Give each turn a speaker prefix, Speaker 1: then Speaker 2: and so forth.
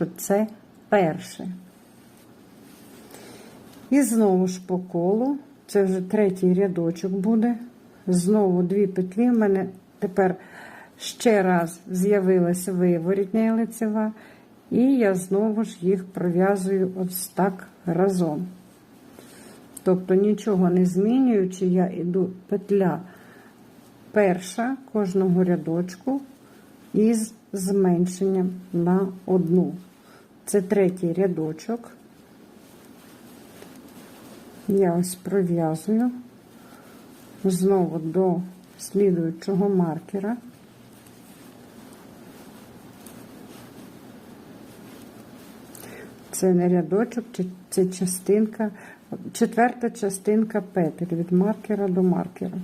Speaker 1: що це перше. І знову ж по колу, це вже третій рядочок буде. Знову дві петлі. В мене тепер ще раз з'явилася виворітня лицева, і я знову ж їх пров'язую ось так разом. Тобто нічого не змінюючи, я йду петля перша кожного рядочку із зменшенням на одну. Це третій рядочок. Я ось пров'язую знову до слідуючого маркера. Це не рядочок, це частинка, четверта частинка петель від маркера до маркера.